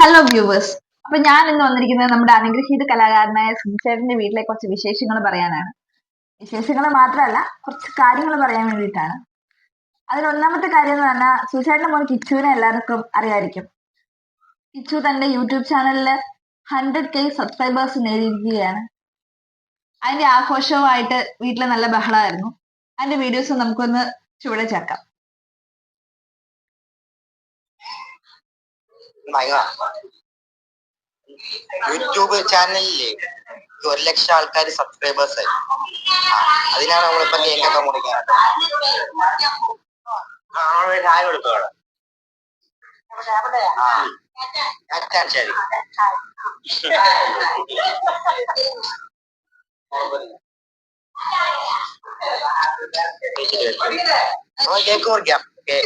Hello viewers അപ്പൊ ഞാൻ ഇന്ന് വന്നിരിക്കുന്നത് നമ്മുടെ അനുഗ്രഹീത കലാകാരനായ സുനിച്ചേട്ടന്റെ വീട്ടിലെ കുറച്ച് വിശേഷങ്ങൾ പറയാനാണ്. വിശേഷങ്ങൾ മാത്രമല്ല കുറച്ച് കാര്യങ്ങൾ പറയാൻ വേണ്ടിയിട്ടാണ്. അതിൽ ഒന്നാമത്തെ കാര്യം എന്ന് പറഞ്ഞാൽ സുചേട്ടന്റെ മോൻ കിച്ചുവിനെ എല്ലാവർക്കും അറിയായിരിക്കും. കിച്ചു തന്റെ യൂട്യൂബ് ചാനലിൽ ഹൺഡ്രഡ് കെ സബ്സ്ക്രൈബേഴ്സ് നേടിയിരിക്കുകയാണ്. അതിന്റെ ആഘോഷവുമായിട്ട് വീട്ടിൽ നല്ല ബഹളമായിരുന്നു. അതിന്റെ വീഡിയോസ് നമുക്കൊന്ന് ചുവടെ ചേർക്കാം. യൂട്യൂബ് ചാനലിൽ ഒരു ലക്ഷം ആൾക്കാർ സബ്സ്ക്രൈബേഴ്സ് ആയി. അതിനാണ് നമ്മളിപ്പോ കേക്കൊക്കെ മുറിക്കുന്നത്. ആ. അച്ഛാ, ശരി കേക്ക് മുറിക്കാം. ഓക്കെ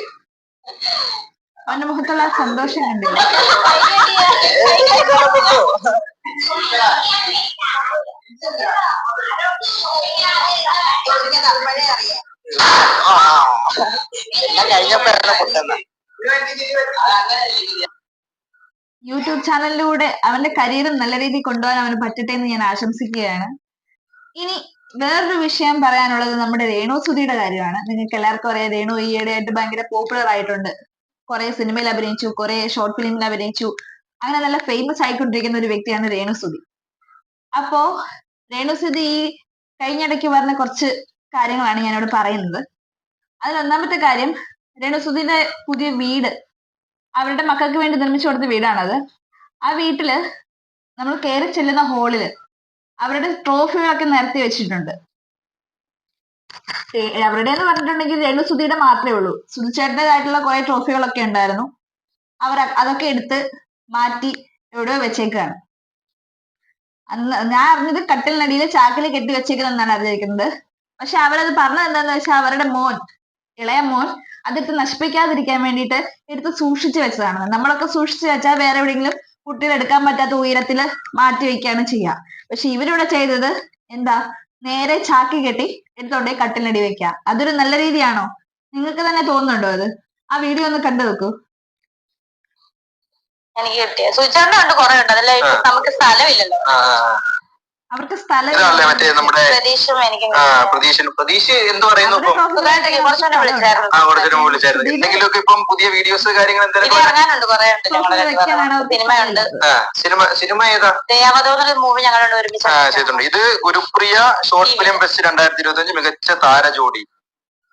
അവന്റെ മുഖത്തുള്ള സന്തോഷം കണ്ടില്ല? യൂട്യൂബ് ചാനലിലൂടെ അവന്റെ കരിയർ നല്ല രീതിയിൽ കൊണ്ടുപോകാൻ അവന് പറ്റട്ടെ എന്ന് ഞാൻ ആശംസിക്കുകയാണ്. ഇനി വേറൊരു വിഷയം പറയാനുള്ളത് നമ്മുടെ രേണു സുധിയുടെ കാര്യമാണ്. നിങ്ങൾക്ക് എല്ലാവർക്കും അറിയാം രേണു ഈയിടെയായിട്ട് ഭയങ്കര പോപ്പുലർ ആയിട്ടുണ്ട്. കുറെ സിനിമയിൽ അഭിനയിച്ചു കുറെ ഷോർട്ട് ഫിലിമിൽ അഭിനയിച്ചു. അങ്ങനെ നല്ല ഫേമസ് ആയിക്കൊണ്ടിരിക്കുന്ന ഒരു വ്യക്തിയാണ് രേണു സുധി അപ്പോ രേണു സുധി ഈ കഴിഞ്ഞിടയ്ക്ക് പറഞ്ഞ കുറച്ച് കാര്യങ്ങളാണ് ഞാനിവിടെ പറയുന്നത്. അതിൽ ഒന്നാമത്തെ കാര്യം രേണു സുധിയുടെ പുതിയ വീട് അവരുടെ മക്കൾക്ക് വേണ്ടി നിർമ്മിച്ചു കൊടുത്ത വീടാണത്. ആ വീട്ടിൽ നമ്മൾ കയറി ചെല്ലുന്ന ഹോളിൽ അവരുടെ ട്രോഫികളൊക്കെ നിരത്തി വെച്ചിട്ടുണ്ട്. അവരുടെ എന്ന് പറഞ്ഞിട്ടുണ്ടെങ്കിൽ രേണു സുധിയുടെ മാത്രമേ ഉള്ളൂ. സുധിച്ചേട്ടന്റെതായിട്ടുള്ള കുറെ ട്രോഫികളൊക്കെ ഉണ്ടായിരുന്നു. അവർ അതൊക്കെ എടുത്ത് മാറ്റി എവിടെയോ വെച്ചേക്കാണ്. അന്ന് ഞാൻ അറിഞ്ഞത് കട്ടിലിനടിയിൽ ചാക്കിൽ കെട്ടി വെച്ചേക്കുന്നതെന്നാണ് അറിഞ്ഞിരിക്കുന്നത്. പക്ഷെ അവരത് പറഞ്ഞത് എന്താന്ന് വെച്ചാൽ അവരുടെ മോൻ ഇളയ മോൻ അതെടുത്ത് നശിപ്പിക്കാതിരിക്കാൻ വേണ്ടിയിട്ട് എടുത്ത് സൂക്ഷിച്ചു വെച്ചതാണ്. നമ്മളൊക്കെ സൂക്ഷിച്ചു വെച്ചാൽ വേറെ എവിടെയെങ്കിലും കുട്ടികൾ എടുക്കാൻ പറ്റാത്ത ഉയരത്തിൽ മാറ്റി വെക്കുകയാണ് ചെയ്യുക. പക്ഷെ ഇവരിവിടെ ചെയ്തത് എന്താ? നേരെ ചാക്കി കെട്ടി എടുത്തോണ്ടേ കട്ടിലടി വെക്കുക അതൊരു നല്ല രീതിയാണോ? നിങ്ങൾക്ക് തന്നെ തോന്നുന്നുണ്ടോ അത്? ആ വീഡിയോ ഒന്ന് കണ്ടു നോക്കൂ. എനിക്ക് കിട്ടിയ. സ്വിച്ച് ഉണ്ട് കുറെ ഉണ്ട്. അതല്ലേ നമുക്ക് സ്ഥലമില്ലല്ലോ. അവർക്ക് സ്ഥലം മറ്റേ നമ്മുടെ പ്രതീക്ഷ പ്രതീക്ഷ എന്ത് പറയുന്നു കുറച്ചുകൂടെ വിളിച്ചായിരുന്നു. ആ കുറച്ചു വിളിച്ചായിരുന്നു. എന്തെങ്കിലുമൊക്കെ ഇപ്പം പുതിയ വീഡിയോസ് കാര്യങ്ങൾ സിനിമ സിനിമ ഏതാ? മൂവി ഞങ്ങളുടെ ഒരുമിച്ച് ആ ചെയ്തിട്ടുണ്ട്. ഇത് ഗുരുപ്രിയ ഷോർട്ട് ഫിലിം ഫെസ്റ്റ് രണ്ടായിരത്തി ഇരുപത്തി അഞ്ച് മികച്ച താരജോഡി.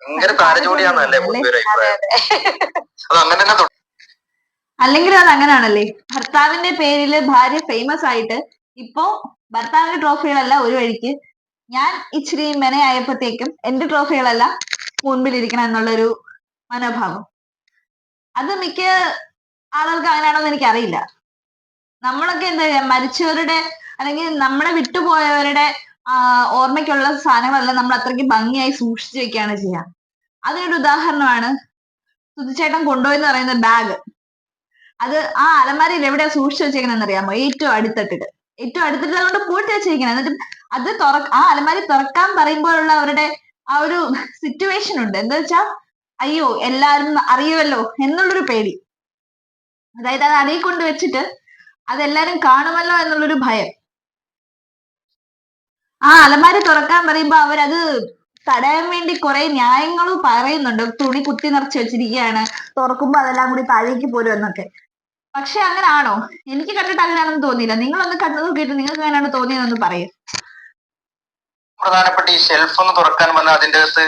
ഭയങ്കര താരജോഡിയാണല്ലേ പൊതുവെ അഭിപ്രായം? അത് അങ്ങനെ തന്നെ അല്ലെങ്കിൽ അത് അങ്ങനെയാണല്ലേ ഭർത്താവിന്റെ പേരിൽ ഭാര്യ ഫേമസ് ആയിട്ട് ഇപ്പോ ഭർത്താവിന്റെ ട്രോഫികളല്ല ഒരു വഴിക്ക്. ഞാൻ ഇച്ചിരി മെനയായപ്പോഴത്തേക്കും എന്റെ ട്രോഫികളെല്ലാം മുൻപിലിരിക്കണം എന്നുള്ളൊരു മനോഭാവം. അത് മിക്ക ആളുകൾക്ക് അങ്ങനെയാണോ എന്ന് എനിക്കറിയില്ല. നമ്മളൊക്കെ എന്താ പറയുക മരിച്ചവരുടെ അല്ലെങ്കിൽ നമ്മളെ വിട്ടുപോയവരുടെ ഓർമ്മയ്ക്കുള്ള സാധനങ്ങളെല്ലാം നമ്മൾ അത്രയ്ക്ക് ഭംഗിയായി സൂക്ഷിച്ചു വെക്കുകയാണ് ചെയ്യുക അതിനൊരു ഉദാഹരണമാണ് സുതിച്ചേട്ടൻ കൊണ്ടുപോയെന്ന് പറയുന്ന ബാഗ്. അത് ആ അലമാരയിൽ എവിടെയാ സൂക്ഷിച്ചു വെച്ചേക്കണെന്ന് അറിയാമോ ഏറ്റവും അടിത്തട്ടിട്ട്. ഏറ്റവും അടുത്തിട്ടുള്ളത് കൊണ്ട് പൂട്ടി വെച്ചിരിക്കണം എന്നിട്ട് അത് തുറ ആ അലമാരി തുറക്കാൻ പറയുമ്പോഴുള്ള അവരുടെ ആ ഒരു സിറ്റുവേഷൻ ഉണ്ട്. എന്താ വെച്ചാ അയ്യോ എല്ലാരും അറിയുമല്ലോ എന്നുള്ളൊരു പേടി. അതായത് അത് അറിയി കൊണ്ട് വെച്ചിട്ട് അതെല്ലാരും കാണുമല്ലോ എന്നുള്ളൊരു ഭയം. ആ അലമാരി തുറക്കാൻ പറയുമ്പോ അവരത് തടയാൻ വേണ്ടി കുറെ ന്യായങ്ങളും പറയുന്നുണ്ട്. തുണി കുത്തി നിറച്ച് വെച്ചിരിക്കുകയാണ്. തുറക്കുമ്പോ അതെല്ലാം കൂടി താഴേക്ക് പോരും എന്നൊക്കെ. പക്ഷെ അങ്ങനാണോ? എനിക്ക് കണ്ടിട്ട് അങ്ങനെയാണെന്ന് തോന്നിയില്ല. നിങ്ങളൊന്ന് കണ്ടു നോക്കിയിട്ട് നിങ്ങൾക്ക് അങ്ങനെയാണ് തോന്നിയതെന്ന് പറയും. പ്രധാനപ്പെട്ട ഈ ഷെൽഫ് ഒന്ന് തുറക്കാൻ വന്ന അതിന്റെ അകത്ത്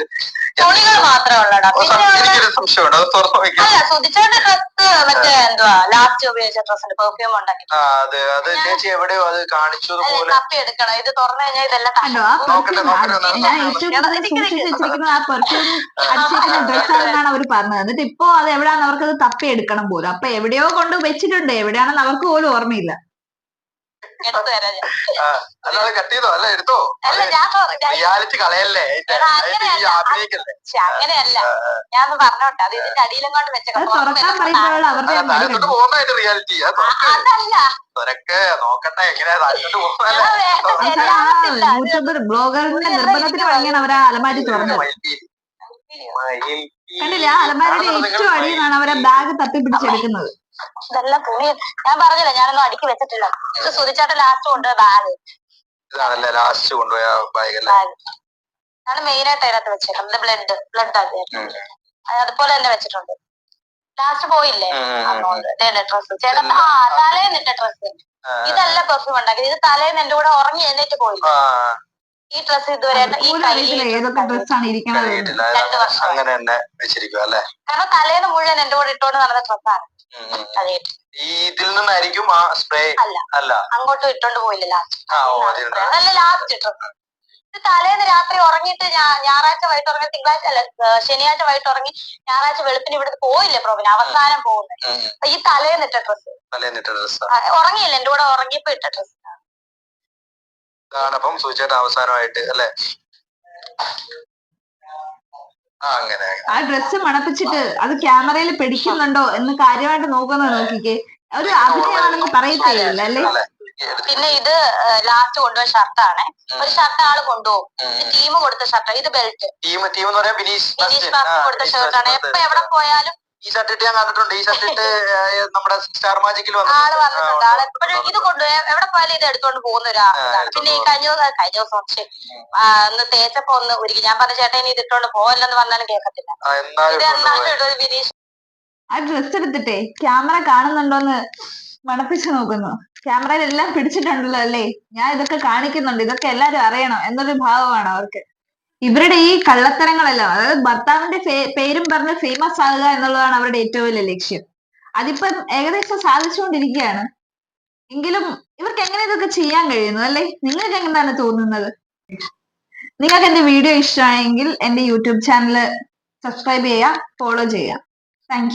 തുണികൾ മാത്രമേ ഉള്ളടാ. എനിക്കൊരു സംശയമുണ്ട്. അത് തുറന്നു വെക്കാം അല്ല സുധിച്ചേട്ടന്റെ ഡ്രസ് മറ്റേ എന്തുവാ ലാസ്റ്റ് ഉപയോഗിച്ച ഡ്രസ്സിന്റെ പെർഫ്യൂം ഉണ്ടാക്കി. ആ അത്. അത് ചേച്ചി എവിടെയോ അത് കാണിച്ചതുപോലെ തപ്പി എടുക്കണം. ഇത് തുറന്നു കഴിഞ്ഞാൽ ഇതെല്ലാം കണ്ടോ ആ നോക്കട്ടെ, പെർഫ്യൂം നോക്കട്ടെ, നോക്കട്ടെ. ഞാൻ ഏറ്റവും കൂടുതൽ സൂക്ഷിച്ച് വെച്ചിരിക്കുന്നത് ആ പെർഫ്യൂം അടിച്ചിരിക്കുന്ന ഡ്രസ്സാണെന്നാണ് അവർ പറഞ്ഞത്. എന്നിട്ട് ഇപ്പോ അത് എവിടെയാണെന്ന് അത് തപ്പി എടുക്കണം പോലും. അപ്പൊ എവിടെയോ കൊണ്ട് വെച്ചിട്ടുണ്ട്. എവിടെയാണെന്ന് അവർക്ക് പോലും ഓർമ്മയില്ല. എടുത്തു തരാം ഞാൻ. ആ, അല്ലാതെ കട്ട് ചെയ്തോ? അല്ല എടുത്തോ? അല്ല ഞാൻ റിയാലിറ്റി കളയല്ലേ? എടാ, ഈ അങ്ങനെയല്ല. ഞാൻ ഒന്ന് പറഞ്ഞോട്ടെ. അത് ഇതിന്റെ അടിയിലും കൊണ്ട് അത് വെച്ചേക്കാം. തുറക്കാൻ പറയുമ്പോഴുള്ള അവരുടെ ആ, താഴത്തോട്ട് പോകുന്ന റിയാലിറ്റി അത് തുറക്ക്. അതല്ല. തുറക്ക് നോക്കട്ടെ എങ്ങനെയാ താഴത്തോട്ട് പോകുന്നല്ലേ എടാ, വേണ്ട, അത് ശരിയാവത്തില്ല. ആ യൂട്യൂബർ ബ്ലോഗറിന്റെ നിർബന്ധത്തിന് വഴിയാണ് അവർ ആ അലമാരി തുറന്നത് കണ്ടില്ല? ആ അലമാരിയുടെ ഏറ്റവും അടിയിലാണ് അവരെ ബാഗ് തപ്പി പിടിച്ചെടുക്കുന്നത് ഇതെല്ലാം തുണി ഞാൻ പറഞ്ഞില്ല ഞാനൊന്നും അടുക്കി വെച്ചിട്ടില്ല. ഇത് സുതിച്ചാട്ട ലാസ്റ്റ് കൊണ്ടുപോയ ബാഗ് ഇതാണല്ലേ ലാസ്റ്റ് കൊണ്ടുപോയ ബാഗ് അല്ലേ? ബാഗ് ആണ് മെയിൻ ആയിട്ട് അതിനകത്ത് വെച്ചേക്കുന്നത് ബ്ലഡ് ബ്ലഡ് ഉം. അതുപോലെ തന്നെ വെച്ചിട്ടുണ്ട്. ലാസ്റ്റ് പോയില്ലേ? ഡ്രസ് ചേട്ടൻ ആ തലേന്നിട്ട ഡ്രസ് ഇതല്ല പെർഫ്യൂം ഉണ്ടാക്കിയത്. ഇത് തലേന്ന് എന്റെ കൂടെ ഉറങ്ങി എഴുന്നേറ്റ് പോയി ഈ ഡ്രസ് ഇതുവരെ ഈ ഏതൊക്കെ ഡ്രസ്സാണ് ഇരിക്കണത്. അങ്ങനെ തന്നെ വെച്ചിരിക്കും അല്ലേ? കാരണം തലേന്ന് മുഴുവൻ എന്റെ കൂടെ ഇട്ടോണ്ട് നടന്ന ഡ്രസ്സാണ് ഈ ഇതിൽ നിന്നായിരിക്കും ആ സ്പ്രേ അല്ല. അല്ല. അങ്ങോട്ടും ഇട്ടോണ്ട് പോയില്ല ലാസ്റ്റ് ആ ഓ അതിലുണ്ട് അതല്ല ലാസ്റ്റ് ഇത് തലേന്ന് രാത്രി ഉറങ്ങിയിട്ട് ഞാ- ഞായറാഴ്ച വൈകിട്ട് ഉറങ്ങി തിങ്കളാഴ്ച അല്ല ശനിയാഴ്ച വൈകിട്ട് ഉറങ്ങി ഞായറാഴ്ച വെളുപ്പിന് ഇവിടുന്ന് പോയില്ലേ പ്രോഗ്രാം അവസാനം പോകുന്നത്. ഈ തലേന്ന് ഇട്ട തലേന്നിട്ട ഡ്രസ്സാ ഉറങ്ങിയില്ല എന്റെ കൂടെ ഉറങ്ങിയപ്പോ ഇട്ട ഡ്രസ് ഇതാണ് അപ്പം സൂചിച്ചേട്ടൻ അവസാനമായിട്ട് അല്ലെ? ആ അങ്ങനെ. ആ ഡ്രസ്സ് മണപ്പിച്ചിട്ട് അത് ക്യാമറയിൽ പിടിക്കുന്നുണ്ടോ എന്ന് കാര്യമായിട്ട് നോക്കുന്നത് നോക്കിക്കേ. ഒരു അഭിനയമാണെന്ന് പറയത്തില്ല അല്ലേ? പിന്നെ ഇത് ലാസ്റ്റ് കൊണ്ടുപോയ ഷർട്ടാണ്. ഒരു ഷർട്ട് ആൾ കൊണ്ടുപോകും. ടീം കൊടുത്ത ഷർട്ട്. ഇത് ബെൽറ്റ് ടീം ടീം എന്ന് പറയാൻ ബിനീഷ് കൊടുത്ത ഷർട്ടാണ് എപ്പോ എവിടെ പോയാലും ഈ ഷർട്ട് ഇട്ട് ഞാൻ കണ്ടിട്ടുണ്ട് ഈ ഷർട്ട് ഇട്ട് നമ്മുടെ സ്റ്റാർ മാജിക്കിൽ ആൾ വന്നിട്ടുണ്ട്. ആൾ എപ്പോഴും ഇത് കൊണ്ടു എവിടെ പോയാലും ഇത് എടുത്തോണ്ട് പോകുന്ന പിന്നെ ഈ കഴിഞ്ഞ ദിവസം കഴിഞ്ഞ ദിവസം പക്ഷേ ഒന്ന് തേച്ചപ്പോ ഒന്ന് ഒരുക്കി. ഞാൻ പറഞ്ഞ ചേട്ടൻ ഇനി ഇത് ഇട്ടോണ്ട് പോകല്ലെന്ന് പറഞ്ഞാലും കേൾക്കത്തില്ല ഇത്. എന്നാലും ഇട്ടൊരു ബിനീഷ് ആ ഡ്രസ് എടുത്തിട്ടേ. ക്യാമറ കാണുന്നുണ്ടോന്ന് മണപ്പിച്ചു നോക്കുന്നു. ക്യാമറയിൽ എല്ലാം പിടിച്ചിട്ടുണ്ടല്ലോ അല്ലേ? ഞാൻ ഇതൊക്കെ കാണിക്കുന്നുണ്ട്. ഇതൊക്കെ എല്ലാരും അറിയണം. എന്നൊരു ഭാവമാണ് അവർക്ക്. ഇവരുടെ ഈ കള്ളത്തരങ്ങളെല്ലാം അതായത് ഭർത്താവിന്റെ പേരും പറഞ്ഞ് ഫേമസ് ആകുക എന്നുള്ളതാണ് അവരുടെ ഏറ്റവും വലിയ ലക്ഷ്യം. അതിപ്പം ഏകദേശം സാധിച്ചുകൊണ്ടിരിക്കുകയാണ്. എങ്കിലും ഇവർക്ക് എങ്ങനെ ഇതൊക്കെ ചെയ്യാൻ കഴിയുന്നു അല്ലേ? നിങ്ങൾക്ക് എന്താണ് തോന്നുന്നത്? നിങ്ങൾക്ക് എന്റെ വീഡിയോ ഇഷ്ടമായെങ്കിൽ എന്റെ യൂട്യൂബ് ചാനൽ സബ്സ്ക്രൈബ് ചെയ്യുക ഫോളോ ചെയ്യുക. താങ്ക്